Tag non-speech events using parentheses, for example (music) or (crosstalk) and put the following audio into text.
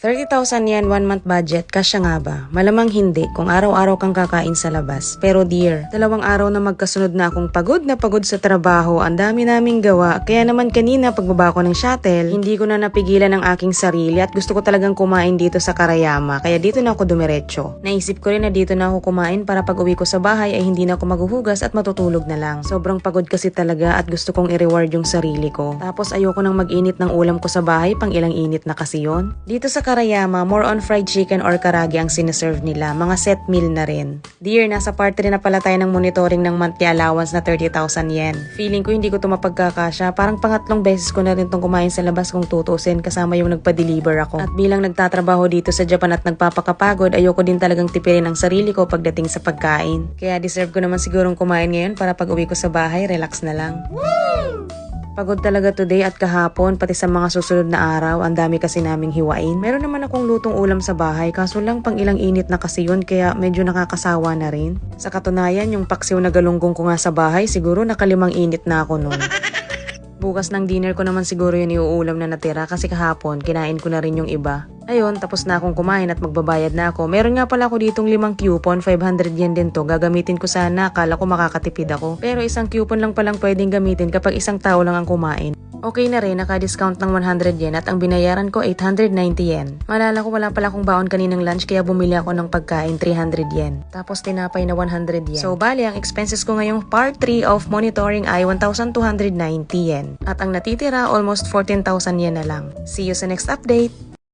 30,000 yen one month budget, kasya nga ba? Malamang hindi kung araw-araw kang kakain sa labas. Pero dear, dalawang araw na magkasunod na akong pagod na pagod sa trabaho, ang dami naming gawa. Kaya naman kanina pagbaba ko ng shuttle, hindi ko na napigilan ang aking sarili at gusto ko talagang kumain dito sa Karayama. Kaya dito na ako dumiretso. Naisip ko rin na dito na ako kumain para pag uwi ko sa bahay ay hindi na ako maghuhugas at matutulog na lang. Sobrang pagod kasi talaga at gusto kong i-reward yung sarili ko. Tapos ayoko nang mag-init ng ulam ko sa bahay, pang ilang init na kasi yon. Dito sa Karayama, more on fried chicken or karagi ang sinaserve nila. Mga set meal na rin. Dear, nasa part 3 na pala tayo ng monitoring ng monthly allowance na 30,000 yen. Feeling ko hindi ko to mapagkakasya. Parang pangatlong beses ko na rin tong kumain sa labas kung tutusin kasama yung nagpa-deliver ako. At bilang nagtatrabaho dito sa Japan at nagpapakapagod, ayoko din talagang tipirin ang sarili ko pagdating sa pagkain. Kaya deserve ko naman sigurong kumain ngayon para pag uwi ko sa bahay, relax na lang. Pagod talaga today at kahapon, pati sa mga susunod na araw, ang dami kasi naming hiwain. Meron naman akong lutong ulam sa bahay, kaso lang pang ilang init na kasi yun, kaya medyo nakakasawa na rin. Sa katunayan, yung paksiw na galunggong ko nga sa bahay, siguro nakalimang init na ako noon. (laughs) Bukas ng dinner ko naman siguro yun iuulam na natira kasi kahapon kinain ko na rin yung iba. Ayun, tapos na akong kumain at magbabayad na ako. Meron nga pala ako ditong limang coupon, 500 yen din to. Gagamitin ko sana, akala ko makakatipid ako. Pero isang coupon lang palang pwedeng gamitin kapag isang tao lang ang kumain. Okay na rin, naka-discount ng 100 yen at ang binayaran ko 890 yen. Malala ko wala pala akong baon kaninang lunch kaya bumili ako ng pagkain 300 yen. Tapos tinapay na 100 yen. So bali, ang expenses ko ngayong part 3 of monitoring ay 1,290 yen. At ang natitira almost 14,000 yen na lang. See you sa next update!